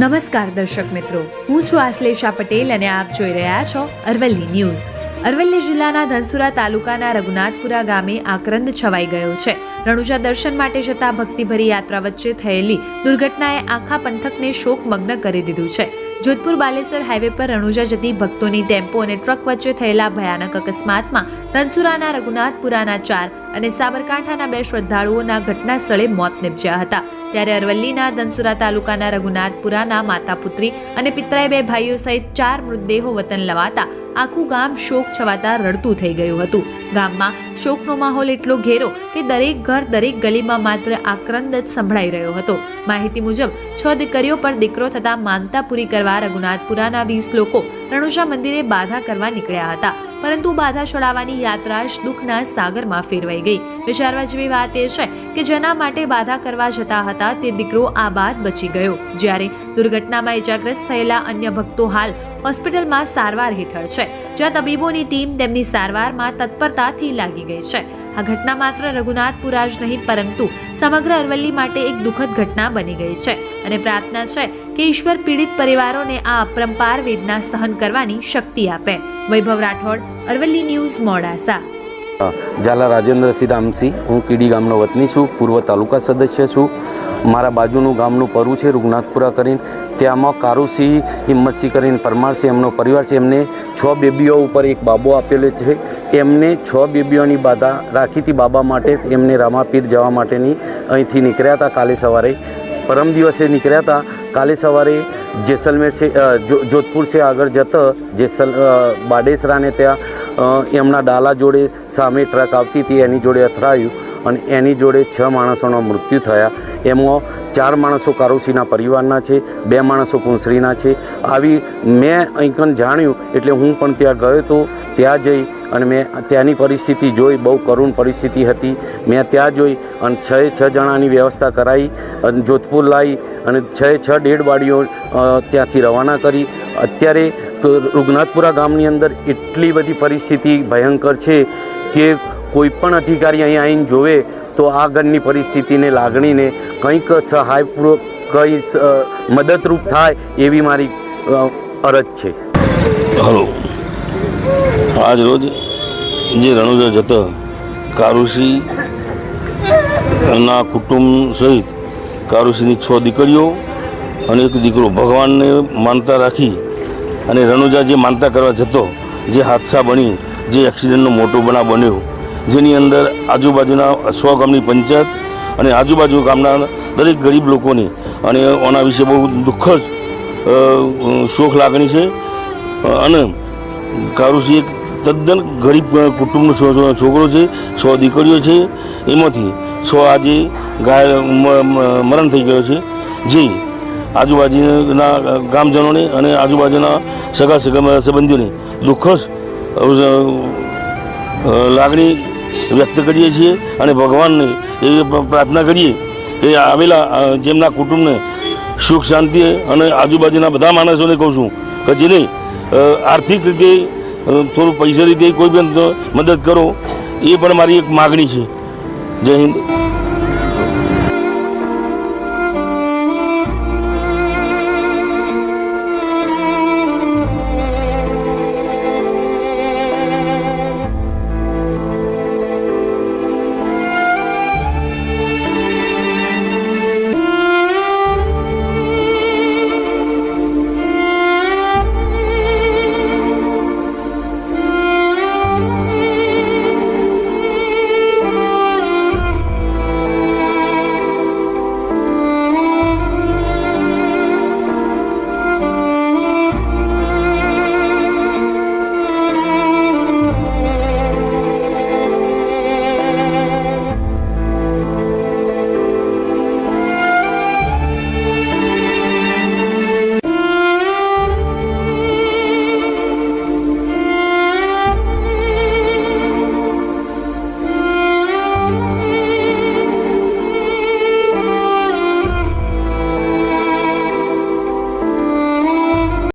નમસ્કાર દર્શક મિત્રો. હું છું આશ્લેષા પટેલ અને આપ જોઈ રહ્યા છો અરવલ્લી ન્યૂઝ. અરવલ્લી જિલ્લાના ધનસુરા તાલુકાના રઘુનાથપુરા ગામે આક્રંદ છવાઈ ગયો છે. રણુજા દર્શન માટે જતા ભક્તિભરી યાત્રા વચ્ચે થયેલી દુર્ઘટનાએ આખા પંથકને શોકમગ્ન કરી દીધું છે. જોધપુર બાલેસર હાઈવે પર રણુજા જતી ભક્તોની ટેમ્પો અને ટ્રક વચ્ચે થયેલા ભયાનક અકસ્માતમાં ધનસુરાના રઘુનાથપુરાના ચાર અને સાબરકાંઠાના બે શ્રદ્ધાળુઓના ઘટના સ્થળે મોત નિપજ્યા હતા. ત્યારે અરવલ્લીના ધનસુરા તાલુકાના રઘુનાથપુરાના માતા પુત્રી અને પિતરાઈ બે ભાઈઓ સહિત ચાર મૃતદેહો વતન લવાતા આખું ગામ શોક છવાતા રડતું થઈ ગયું હતું. ગામમાં શોકનો માહોલ એટલો ઘેરો કે દરેક ઘર દરેક ગલીમાં માત્ર આક્રંદ જ સંભળાઈ રહ્યો હતો. માહિતી મુજબ, છ દીકરીઓ પર દીકરો થતાં માનતા પૂરી કરવા રઘુનાથપુરાના વીસ લોકો રણુષા મંદિરે બાધા કરવા નીકળ્યા હતા. પરંતુ બાધા છોડાવવાની યાત્રા જ દુઃખના સાગરમાં ફેરવાઈ ગઈ. વિચારવા જેવી વાત એ છે કે જેના માટે બાધા કરવા જતા હતા તે દીકરો આ બાદ બચી ગયો. જ્યારે દુર્ઘટનામાં ઇજાગ્રસ્ત થયેલા અન્ય ભક્તો હાલ હોસ્પિટલમાં સારવાર હેઠળ છે, જ્યાં તબીબોની ટીમ તેમની સારવારમાં તત્પરતાથી લાગી ગઈ છે. આ ઘટના માત્ર રઘુનાથપુરા જ નહીં, પરંતુ સમગ્ર અરવલ્લી માટે એક દુઃખદ ઘટના બની ગઈ છે અને પ્રાર્થના છે કે ઈશ્વર પીડિત પરિવારોને આ અપરંપાર વેદના સહન કરવાની શક્તિ આપે. વૈભવ રાઠોડ, અરવલ્લી ન્યૂઝ, મોડાસા. ઝાલા રાજેન્દ્રસિંહ રામસિંહ હું કીડી ગામનો વતની છું, પૂર્વ તાલુકા સદસ્ય છું. મારા બાજુનું ગામનું પરુ છે રૂગનાથપુરા કરીને. ત્યાંમાં કારુસિંહ, હિંમતસિંહ કરીને પરમારસિંહ એમનો પરિવાર છે. એમને છ બેબીઓ ઉપર એક બાબો આપેલો છે. એમને છ બેબીઓની બાધા રાખી હતી બાબા માટે એમને રામાપીર જવા માટેની અહીંથી નીકળ્યા હતા કાલે સવારે. પરમ દિવસે નીકળ્યા હતા. કાલે સવારે જેસલમેર છે જોધપુર છે આગળ જતા જેસલ બાડેસરાને ત્યાં એમના ડાલા જોડે સામે ટ્રક આવતી હતી, એની જોડે અથડાયું અને એની જોડે છ માણસોના મૃત્યુ થયા. એમાં ચાર માણસો કારોસીના પરિવારના છે, બે માણસો કુંસરીના છે. આવી મેં અહીં જાણ્યું એટલે હું પણ ત્યાં ગયો હતો ત્યાં જઈ અને મેં ત્યાંની પરિસ્થિતિ જોઈ, બહુ કરુણ પરિસ્થિતિ હતી. મેં ત્યાં જોઈ અને છ છ જણાની વ્યવસ્થા કરાવી અને જોધપુર લાવી અને છ છ ડેડ બાડીઓ ત્યાંથી રવાના કરી. અત્યારે રૂગનાથપુરા ગામની અંદર એટલી બધી પરિસ્થિતિ ભયંકર છે કે કોઈ પણ અધિકારી અહીં આવીને જોવે તો આ ઘરની પરિસ્થિતિને લાગણીને કંઈક સહાયપૂર્વક, કંઈ મદદરૂપ થાય એવી મારી અરજ છે. હલો. આજ રોજ જે રણુજા જતો કારુસી ના કુટુંબ સહિત કારુસીની છ દીકરીઓ અને એક દીકરો ભગવાનને માનતા રાખી અને રણુજા જે માનતા કરવા જતો, જે હાદસા બની, જે એક્સિડન્ટનો મોટો બનાવ બન્યો, જેની અંદર આજુબાજુના સો ગામની પંચાયત અને આજુબાજુ ગામના દરેક ગરીબ લોકોની અને ઓના વિશે બહુ દુઃખદ જ શોખ લાગણી છે. અને કારુસી એક તદ્દન ગરીબ કુટુંબનો છોકરો છે છ દીકરીઓ છે. એમાંથી છ આજે ગાય મરણ થઈ ગયો છે. જે, આજુબાજુના ગામજનોને અને આજુબાજુના સગા સગા સંબંધીઓને દુઃખદ લાગણી વ્યક્ત કરીએ છીએ અને ભગવાનને એ પ્રાર્થના કરીએ કે આવેલા જેમના કુટુંબને સુખ, શાંતિ અને આજુબાજુના બધા માણસોને કહું છું કે જેને આર્થિક રીતે થોડું પૈસા રીતે કોઈ પણ મદદ કરો, એ પણ મારી એક માગણી છે. જય હિન્દ.